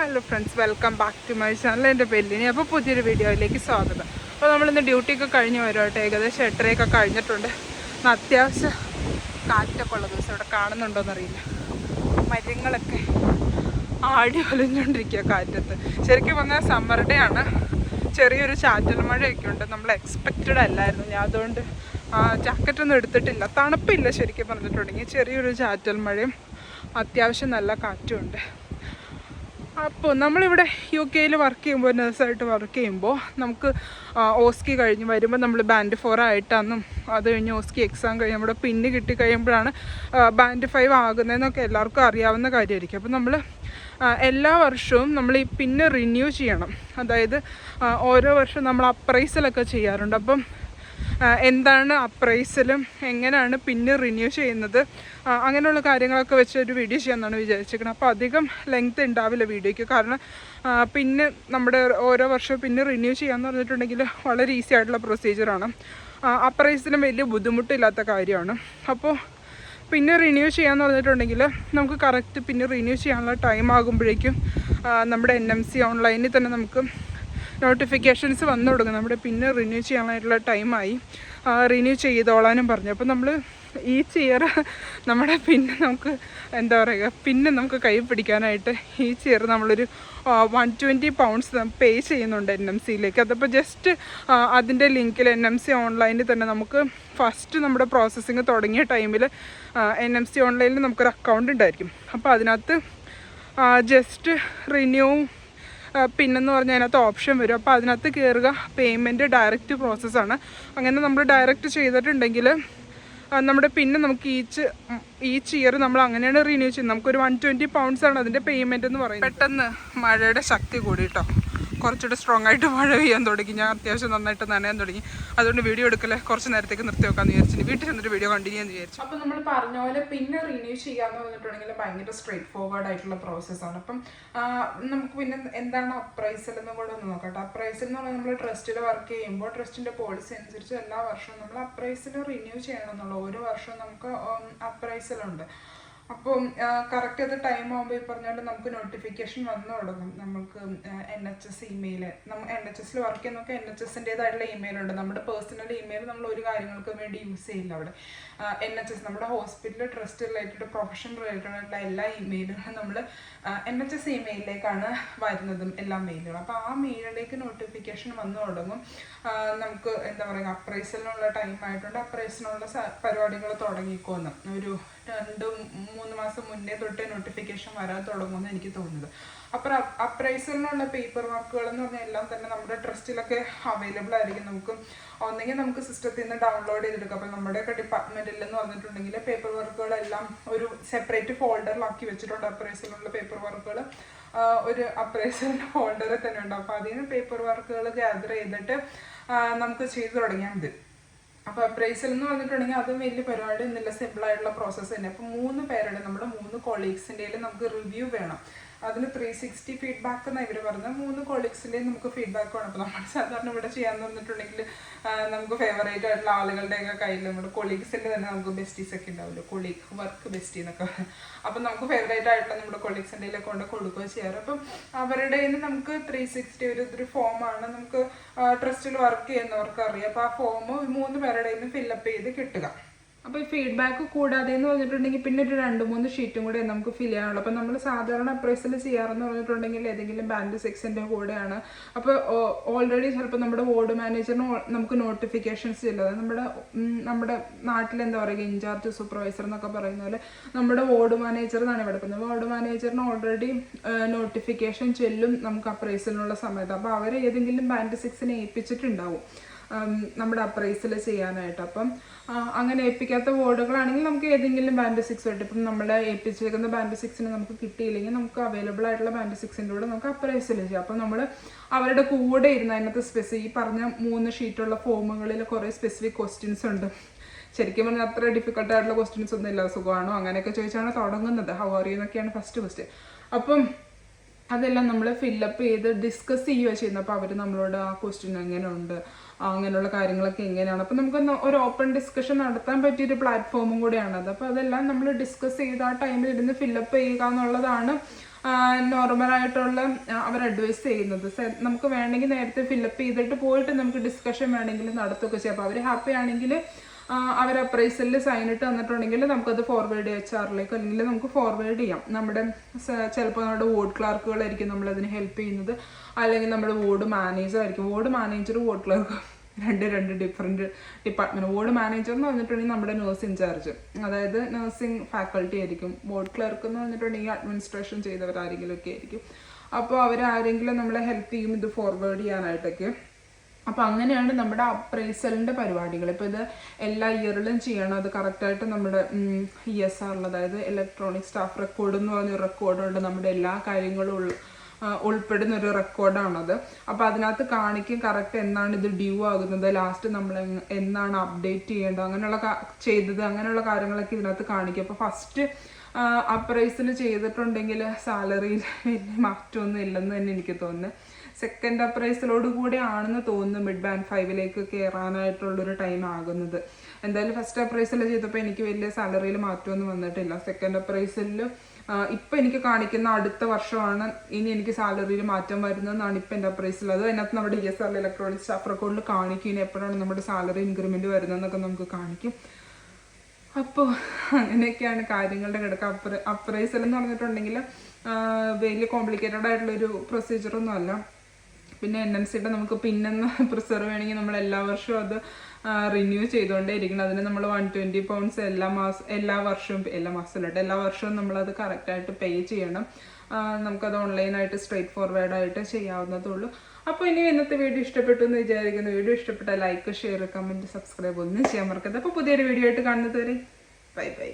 Hello friends welcome back to my channel എന്റെ പെല്ലിനി അപ്പോൾ പുതിയൊരു വീഡിയോയിലേക്ക് സ്വാഗതം. അപ്പോൾ നമ്മളിന്ന് ഡ്യൂട്ടിയൊക്കെ കഴിഞ്ഞ് വരുമായിട്ട് ഏകദേശം എട്ടരയൊക്കെ കഴിഞ്ഞിട്ടുണ്ട്. അത്യാവശ്യം കാറ്റൊക്കെ ഉള്ള ദിവസം ഇവിടെ കാണുന്നുണ്ടോയെന്നറിയില്ല മരങ്ങളൊക്കെ ആടി ഒലിഞ്ഞുകൊണ്ടിരിക്കുക കാറ്റത്ത്. ശരിക്കും പറഞ്ഞാൽ സമ്മർ ഡേ ആണ്. ചെറിയൊരു ചാറ്റൽ മഴയൊക്കെ ഉണ്ട്. നമ്മൾ എക്സ്പെക്റ്റഡ് അല്ലായിരുന്നു. ഞാൻ അതുകൊണ്ട് ജാക്കറ്റൊന്നും എടുത്തിട്ടില്ല. തണുപ്പില്ല ശരിക്കും പറഞ്ഞിട്ടുണ്ടെങ്കിൽ. ചെറിയൊരു ചാറ്റൽ മഴയും അത്യാവശ്യം നല്ല കാറ്റും ഉണ്ട്. അപ്പോൾ നമ്മളിവിടെ യു കെയിൽ വർക്ക് ചെയ്യുമ്പോൾ നഴ്സായിട്ട് വർക്ക് ചെയ്യുമ്പോൾ നമുക്ക് ഓസ്കി കഴിഞ്ഞ് വരുമ്പോൾ നമ്മൾ ബാൻഡ് ഫോർ ആയിട്ടാണെന്നും അത് കഴിഞ്ഞ് ഓസ്കി എക്സാം കഴിഞ്ഞ് നമ്മുടെ പിന്ന് കിട്ടി കഴിയുമ്പോഴാണ് ബാൻഡ് ഫൈവ് ആകുന്നതെന്നൊക്കെ എല്ലാവർക്കും അറിയാവുന്ന കാര്യമായിരിക്കും. അപ്പോൾ നമ്മൾ എല്ലാ വർഷവും നമ്മൾ ഈ പിന്ന് റിന്യൂ ചെയ്യണം. അതായത് ഓരോ വർഷവും നമ്മൾ അപ്രൈസലൊക്കെ ചെയ്യാറുണ്ട്. അപ്പം എന്താണ് അപ്രൈസലും എങ്ങനെയാണ് പിന്നെ റിന്യൂ ചെയ്യുന്നത്? അങ്ങനെയുള്ള കാര്യങ്ങളൊക്കെ വെച്ച് ഒരു വീഡിയോ ചെയ്യാമെന്നാണ് വിചാരിച്ചിരിക്കുന്നത് അപ്പോൾ അധികം ലെങ്ത് ഉണ്ടാവില്ല വീഡിയോയ്ക്ക്. കാരണം പിന്നെ നമ്മുടെ ഓരോ വർഷവും പിന്നെ റിന്യൂ ചെയ്യാമെന്ന് പറഞ്ഞിട്ടുണ്ടെങ്കിൽ വളരെ ഈസി ആയിട്ടുള്ള പ്രൊസീജിയറാണ് അപ്രൈസിലും വലിയ ബുദ്ധിമുട്ടില്ലാത്ത കാര്യമാണ്. അപ്പോൾ പിന്നെ റിന്യൂ ചെയ്യാമെന്ന് പറഞ്ഞിട്ടുണ്ടെങ്കിൽ നമുക്ക് കറക്റ്റ് പിന്നെ റിന്യൂ ചെയ്യാനുള്ള ടൈം ആകുമ്പോഴേക്കും നമ്മുടെ എൻ എം സി ഓൺലൈനിൽ തന്നെ നമുക്ക് നോട്ടിഫിക്കേഷൻസ് വന്നു തുടങ്ങും. നമ്മുടെ പിന്നെ റിന്യൂ ചെയ്യാനായിട്ടുള്ള ടൈമായി റിന്യൂ ചെയ്തോളാനും പറഞ്ഞു. അപ്പോൾ നമ്മൾ ഈ ഇയർ നമ്മുടെ പിന്നെ നമുക്ക് എന്താ പറയുക പിന്നെ നമുക്ക് കൈ പിടിക്കാനായിട്ട് ഈ ഇയർ നമ്മളൊരു വൺ ട്വന്റി പൗണ്ട്സ് പേ ചെയ്യുന്നുണ്ട് എൻ എം സിയിലേക്ക് അതപ്പോൾ ജസ്റ്റ് അതിന്റെ ലിങ്കിൽ എൻ എം സി ഓൺലൈനിൽ തന്നെ നമുക്ക് ഫസ്റ്റ് നമ്മുടെ പ്രോസസ്സിങ് തുടങ്ങിയ ടൈമിൽ എൻ എം സി ഓൺലൈനിൽ നമുക്കൊരു അക്കൗണ്ട് ഉണ്ടായിരിക്കും. അപ്പോൾ അതിനകത്ത് ജസ്റ്റ് റിന്യൂ പിന്നെന്ന് പറഞ്ഞാൽ അതിനകത്ത് ഓപ്ഷൻ വരും. അപ്പോൾ അതിനകത്ത് കയറുക പേയ്മെന്റ് ഡയറക്റ്റ് പ്രോസസ്സാണ് അങ്ങനെ നമ്മൾ ഡയറക്റ്റ് ചെയ്തിട്ടുണ്ടെങ്കിൽ നമ്മുടെ പിന്നെ നമുക്ക് ഈച്ച് ഈച്ച് ഇയർ നമ്മൾ അങ്ങനെയാണ് റിന്യൂ ചെയ്യുന്നത്. നമുക്കൊരു വൺ ട്വന്റി പൗണ്ട്സാണ് അതിന്റെ പേയ്മെന്റ് എന്ന് പറയുന്നത്. പെട്ടെന്ന് മഴയുടെ ശക്തി കൂടി കേട്ടോ കുറച്ചുകൂടെ സ്ട്രോങ് ആയിട്ട് മഴ പെയ്യാൻ തുടങ്ങി. ഞാൻ അത്യാവശ്യം നന്നായിട്ട് നനയാൻ തുടങ്ങി. അതുകൊണ്ട് വീഡിയോ എടുക്കൽ കുറച്ച് നേരത്തേക്ക് നിർത്തി വെക്കാമെന്ന് വിചാരിച്ചു വീട്ടിൽ നിന്നൊരു വീഡിയോ കണ്ടിന്യൂ എന്ന് വിചാരിച്ചു. അപ്പോൾ നമ്മൾ പറഞ്ഞ പോലെ പിന്നെ റിന്യൂ ചെയ്യാന്ന് പറഞ്ഞിട്ടുണ്ടെങ്കിൽ ഭയങ്കര സ്ട്രേറ്റ് ഫോർവേഡ് ആയിട്ടുള്ള പ്രോസസ്സാണ് അപ്പം നമുക്ക് പിന്നെ എന്താണ് അപ്രൈസൽ എന്നും കൂടെ ഒന്ന് നോക്കട്ടെ. അപ്രൈസൽ എന്ന് പറഞ്ഞാൽ നമ്മൾ ട്രസ്റ്റിൽ വർക്ക് ചെയ്യുമ്പോൾ ട്രസ്റ്റിന്റെ പോളിസി അനുസരിച്ച് എല്ലാ വർഷവും നമ്മൾ അപ്രൈസൽ റിന്യൂ ചെയ്യണം എന്നുള്ള ഓരോ വർഷവും നമുക്ക് അപ്രൈസൽ ഉണ്ട്. അപ്പം കറക്റ്റ് അത് ടൈം ആകുമ്പോൾ ഈ പറഞ്ഞുകൊണ്ട് നമുക്ക് നോട്ടിഫിക്കേഷൻ വന്നു തുടങ്ങും. നമുക്ക് എൻ എച്ച് എസ് ഇമെയിൽ നമ്മൾ എൻ എച്ച് എസിൽ വർക്ക് ചെയ്യുന്നൊക്കെ എൻ എച്ച് എസിന്റെതായിട്ടുള്ള ഇമെയിൽ ഉണ്ട്. നമ്മുടെ പേഴ്സണൽ ഇമെയിൽ നമ്മൾ ഒരു കാര്യങ്ങൾക്കും വേണ്ടി യൂസ് ചെയ്യില്ല അവിടെ. എൻ എച്ച് എസ് നമ്മുടെ hospital trust related profession related ആയിട്ടുള്ള എല്ലാ ഇമെയിലുകളും നമ്മൾ എൻ എച്ച് എസ് ഇമെയിലിലേക്കാണ് വരുന്നതും എല്ലാ മെയിലുകളും അപ്പോൾ ആ മെയിലിലേക്ക് നോട്ടിഫിക്കേഷൻ വന്നു തുടങ്ങും. നമുക്ക് എന്താ പറയുക അപ്രൈസലിനുള്ള ടൈം ആയിട്ടുണ്ട്. അപ്രൈസലിനുള്ള പരിപാടികൾ തുടങ്ങിക്കോന്ന്. ഒരു രണ്ട് മൂന്ന് മാസം മുന്നേ തൊട്ട് നോട്ടിഫിക്കേഷൻ വരാൻ തുടങ്ങുമെന്ന് എനിക്ക് തോന്നുന്നത്. അപ്പോൾ അപ്രൈസറിനുള്ള പേപ്പർ വർക്കുകൾ എന്ന് പറഞ്ഞാൽ എല്ലാം തന്നെ നമ്മുടെ ട്രസ്റ്റിലൊക്കെ അവൈലബിൾ ആയിരിക്കും. നമുക്ക് ഒന്നെങ്കിൽ നമുക്ക് സിസ്റ്റത്തിൽ നിന്ന് ഡൗൺലോഡ് ചെയ്തെടുക്കാം. അപ്പം നമ്മുടെയൊക്കെ ഡിപ്പാർട്ട്മെന്റിൽ എന്ന് പറഞ്ഞിട്ടുണ്ടെങ്കിൽ പേപ്പർ വർക്കുകളെല്ലാം ഒരു സെപ്പറേറ്റ് ഫോൾഡറിലാക്കി വെച്ചിട്ടുണ്ട് അപ്രൈസറിനുള്ള പേപ്പർ വർക്കുകൾ ഒരു അപ്രൈസലിന്റെ ഫോൾഡറിൽ തന്നെ ഉണ്ടാവും അപ്പോൾ അതിന് പേപ്പർ വർക്കുകൾ ഗ്യാദർ ചെയ്തിട്ട് നമുക്ക് ചെയ്തു തുടങ്ങിയാൽ മതി. അപ്പോൾ അപ്രൈസൽ എന്ന് പറഞ്ഞിട്ടുണ്ടെങ്കിൽ അതും വലിയ പരിപാടി ഒന്നുമില്ല. സിമ്പിൾ ആയിട്ടുള്ള പ്രോസസ്സ് തന്നെ. അപ്പോൾ മൂന്ന് പേരുടെ നമ്മുടെ മൂന്ന് കൊളീഗ്സിന്റെയും നമുക്ക് റിവ്യൂ വേണം. അതിന് ത്രീ സിക്സ്റ്റി ഫീഡ്ബാക്ക് എന്നാണ് ഇവർ പറഞ്ഞത്. മൂന്ന് കൊളീഗ്സിന്റെയും നമുക്ക് ഫീഡ്ബാക്ക് വേണം. അപ്പോൾ നമ്മൾ സാധാരണ ഇവിടെ ചെയ്യാൻ പറഞ്ഞിട്ടുണ്ടെങ്കിൽ ആ, നമുക്ക് ഫേവറേറ്റ് ആയിട്ടുള്ള ആളുകളുടെയൊക്കെ കയ്യിൽ നമ്മുടെ കൊളീഗ്സിന്റെ തന്നെ നമുക്ക് ബെസ്റ്റീസ് ഒക്കെ ഉണ്ടാവുമല്ലോ. കൊളീഗ് വർക്ക് ബെസ്റ്റി എന്നൊക്കെ. അപ്പം നമുക്ക് ഫേവറേറ്റ് ആയിട്ടുള്ള നമ്മുടെ കൊളീഗ്സിന്റെ കൊണ്ട് കൊടുക്കുകയോ ചെയ്യാറ്. അപ്പം അവരുടെ നമുക്ക് ത്രീ സിക്സ്റ്റി ഒരു ഇതൊരു ഫോമാണ് നമുക്ക് ട്രസ്റ്റിൽ വർക്ക് ചെയ്യുന്നവർക്ക് അറിയാം അപ്പോൾ ആ ഫോം മൂന്ന് പേരുടെ ഫില്ലപ്പ് ചെയ്ത് കിട്ടുക. അപ്പോൾ ഈ ഫീഡ്ബാക്ക് കൂടാതെ എന്ന് പറഞ്ഞിട്ടുണ്ടെങ്കിൽ പിന്നെ ഒരു രണ്ട് മൂന്ന് ഷീറ്റും കൂടെ നമുക്ക് ഫിൽ ചെയ്യാനുള്ളൂ. അപ്പോൾ നമ്മൾ സാധാരണ അപ്രൈസിൽ ചെയ്യാറെന്ന് പറഞ്ഞിട്ടുണ്ടെങ്കിൽ ഏതെങ്കിലും ബാൻഡ് സിക്സിന്റെ കൂടെയാണ്. അപ്പോൾ ഓൾറെഡി ചിലപ്പോൾ നമ്മുടെ വാർഡ് മാനേജറിന് നമുക്ക് നോട്ടിഫിക്കേഷൻസ് ഇല്ല അതായത് നമ്മുടെ നമ്മുടെ നാട്ടിൽ എന്താ പറയുക ഇൻചാർജ് സൂപ്പർവൈസർ എന്നൊക്കെ പറയുന്ന പോലെ നമ്മുടെ വാർഡ് മാനേജർ എന്നാണ് ഇവിടെ പറയുന്നത് വാർഡ് മാനേജറിന് ഓൾറെഡി നോട്ടിഫിക്കേഷൻ ചെല്ലും നമുക്ക് അപ്രൈസിലുള്ള സമയത്ത്. അപ്പോൾ അവർ ഏതെങ്കിലും ബാൻഡ് സിക്സിനെ ഏൽപ്പിച്ചിട്ടുണ്ടാവും. നമ്മുടെ അപ്രൈസിൽ ചെയ്യാനായിട്ട്. അപ്പം അങ്ങനെ ഏൽപ്പിക്കാത്ത വാർഡുകളാണെങ്കിൽ നമുക്ക് ഏതെങ്കിലും ബാൻഡ് സിക്സ് ആയിട്ട് ഇപ്പം നമ്മളെ ഏൽപ്പിച്ചേക്കുന്ന ബാൻഡ് സിക്സിന് നമുക്ക് കിട്ടിയില്ലെങ്കിൽ നമുക്ക് അവൈലബിൾ ആയിട്ടുള്ള ബാൻഡ് സിക്സിന്റെ കൂടെ നമുക്ക് അപ്രൈസിൽ ചെയ്യാം. അപ്പം നമ്മൾ അവരുടെ കൂടെ ഇരുന്ന് അതിനകത്ത് സ്പെസിഫിക് ഈ പറഞ്ഞ മൂന്ന് ഷീറ്റുള്ള ഫോമുകളിൽ കുറേ സ്പെസിഫിക് ക്വസ്റ്റ്യൻസ് ഉണ്ട്. ശരിക്കും പറഞ്ഞാൽ അത്ര ഡിഫിക്കൽട്ട് ആയിട്ടുള്ള ക്വസ്റ്റ്യൻസ് ഒന്നും ഇല്ല. സുഖമാണോ? അങ്ങനെയൊക്കെ ചോദിച്ചാണ് തുടങ്ങുന്നത്. ഹൗ ആർ യു എന്നൊക്കെയാണ് ഫസ്റ്റ് ക്വസ്റ്റ്യൻ അപ്പം അതെല്ലാം നമ്മൾ ഫില്ലപ്പ് ചെയ്ത് ഡിസ്കസ് ചെയ്യുക ചെയ്യുന്നത്. അപ്പോൾ അവർ നമ്മളോട് ആ ക്വസ്റ്റ്യൻ എങ്ങനെയുണ്ട്? അങ്ങനെയുള്ള കാര്യങ്ങളൊക്കെ എങ്ങനെയാണ് അപ്പോൾ നമുക്ക് ഒരു ഓപ്പൺ ഡിസ്കഷൻ നടത്താൻ പറ്റിയൊരു പ്ലാറ്റ്ഫോമും കൂടിയാണത് അപ്പോൾ അതെല്ലാം നമ്മൾ ഡിസ്കസ് ചെയ്ത് ആ ടൈമിൽ ഇരുന്ന് ഫില്ലപ്പ് ചെയ്യുക എന്നുള്ളതാണ് നോർമലായിട്ടുള്ള അവർ അഡ്വൈസ് ചെയ്യുന്നത്. നമുക്ക് വേണമെങ്കിൽ നേരത്തെ ഫില്ലപ്പ് ചെയ്തിട്ട് പോയിട്ട് നമുക്ക് ഡിസ്കഷൻ വേണമെങ്കിൽ നടത്തുകയൊക്കെ ചെയ്യാം. അപ്പോൾ അവർ ഹാപ്പി ആണെങ്കിൽ അവർ അപ്രൈസലിൽ സൈൻ ഇട്ട് തന്നിട്ടുണ്ടെങ്കിൽ നമുക്കത് ഫോർവേഡ് എച്ച് ആറിലേക്ക് അല്ലെങ്കിൽ നമുക്ക് ഫോർവേഡ് ചെയ്യാം. നമ്മുടെ ചിലപ്പോൾ നമ്മുടെ വോർഡ് ക്ലാർക്കുകളായിരിക്കും നമ്മളതിന് ഹെൽപ്പ് ചെയ്യുന്നത്. അല്ലെങ്കിൽ നമ്മുടെ വോർഡ് മാനേജർ ആയിരിക്കും. വോർഡ് മാനേജർ വോർഡ് ക്ലാർക്ക് രണ്ട് രണ്ട് ഡിഫറെന്റ് ഡിപ്പാർട്ട്മെന്റ് വോർഡ് മാനേജർ എന്ന് പറഞ്ഞിട്ടുണ്ടെങ്കിൽ നമ്മുടെ നേഴ്സ് ഇൻചാർജ് അതായത് നഴ്സിംഗ് ഫാക്കൾട്ടി ആയിരിക്കും. വോർഡ് ക്ലർക്ക് എന്ന് പറഞ്ഞിട്ടുണ്ടെങ്കിൽ അഡ്മിനിസ്ട്രേഷൻ ചെയ്തവരാരെങ്കിലുമൊക്കെ ആയിരിക്കും. അപ്പോൾ അവരാരെങ്കിലും നമ്മളെ ഹെൽപ്പ് ചെയ്യും ഇത് ഫോർവേഡ് ചെയ്യാനായിട്ടൊക്കെ. അപ്പോൾ അങ്ങനെയാണ് നമ്മുടെ അപ്രൈസലിന്റെ പരിപാടികൾ. ഇപ്പോൾ ഇത് എല്ലാ ഇയറിലും ചെയ്യണം. അത് കറക്റ്റായിട്ട് നമ്മുടെ ഇ എസ് ആറിൽ അതായത് ഇലക്ട്രോണിക് സ്റ്റാഫ് റെക്കോർഡ് എന്ന് പറഞ്ഞ റെക്കോർഡുണ്ട് നമ്മുടെ എല്ലാ കാര്യങ്ങളും ഉൾപ്പെടുന്ന ഒരു റെക്കോർഡാണത് അപ്പോൾ അതിനകത്ത് കാണിക്കും കറക്റ്റ് എന്നാണ് ഇത് ഡ്യൂ ആകുന്നത്. ലാസ്റ്റ് നമ്മൾ എന്നാണ് അപ്ഡേറ്റ് ചെയ്യേണ്ടത്. അങ്ങനെയുള്ള ചെയ്തത്. അങ്ങനെയുള്ള കാര്യങ്ങളൊക്കെ ഇതിനകത്ത് കാണിക്കും. അപ്പോൾ ഫസ്റ്റ് അപ്രൈസിൽ ചെയ്തിട്ടുണ്ടെങ്കിൽ സാലറിയിൽ വലിയ മാറ്റമൊന്നും ഇല്ലെന്ന് തന്നെ എനിക്ക് തോന്നുന്നു. സെക്കൻഡ് അപ്രൈസിലോട് ആണെന്ന് തോന്നുന്നു മിഡ് ബാൻഡ് ഫൈവിലേക്ക് കയറാനായിട്ടുള്ളൊരു ടൈം ആകുന്നത്. എന്തായാലും ഫസ്റ്റ് അപ്രൈസിൽ ചെയ്തപ്പോൾ എനിക്ക് വലിയ സാലറിയിൽ മാറ്റമൊന്നും വന്നിട്ടില്ല. സെക്കൻഡ് അപ്രൈസിൽ ഇപ്പം എനിക്ക് കാണിക്കുന്ന അടുത്ത വർഷമാണ് ഇനി എനിക്ക് സാലറിയിൽ മാറ്റം വരുന്നതെന്നാണ് ഇപ്പം എന്റെ അപ്രൈസിൽ അത് അതിനകത്ത് നമ്മുടെ E S R electronic staff റെക്കോർഡിൽ കാണിക്കും. ഇനി എപ്പോഴാണ് നമ്മുടെ സാലറി ഇൻക്രിമെന്റ് വരുന്നതെന്നൊക്കെ നമുക്ക് കാണിക്കും. അപ്പോൾ അങ്ങനെയൊക്കെയാണ് കാര്യങ്ങളുടെ കിടക്ക. അപ്ര അപ്രൈസൽ എന്ന് പറഞ്ഞിട്ടുണ്ടെങ്കിൽ വലിയ കോംപ്ലിക്കേറ്റഡ് ആയിട്ടുള്ളൊരു പ്രൊസീജിയറൊന്നും അല്ല പിന്നെ എൻ എൻ സിയുടെ നമുക്ക് പിന്നെന്ന് പ്രിസർവ് വേണമെങ്കിൽ നമ്മൾ എല്ലാ വർഷവും അത് റിന്യൂ ചെയ്തുകൊണ്ടേ ഇരിക്കണം. അതിന് നമ്മൾ വൺ ട്വന്റി പൗണ്ട്സ് എല്ലാ മാസം എല്ലാ വർഷവും എല്ലാ മാസത്തിലോട്ട് എല്ലാ വർഷവും നമ്മളത് കറക്റ്റായിട്ട് പേ ചെയ്യണം. നമുക്കത് ഓൺലൈനായിട്ട് സ്ട്രെയിറ്റ് ഫോർവേഡ് ആയിട്ട് ചെയ്യാവുന്നതേ ഉള്ളൂ. അപ്പോൾ ഇനി ഇന്നത്തെ വീഡിയോ ഇഷ്ടപ്പെട്ടു എന്ന് വിചാരിക്കുന്നു. വീഡിയോ ഇഷ്ടപ്പെട്ട ലൈക്ക് ഷെയർ കമന്റ് സബ്സ്ക്രൈബ് ഒന്നും ചെയ്യാൻ മറക്കരുത്. അപ്പോൾ പുതിയൊരു വീഡിയോ ആയിട്ട് കാണുന്നത് വരെ ബൈ ബൈ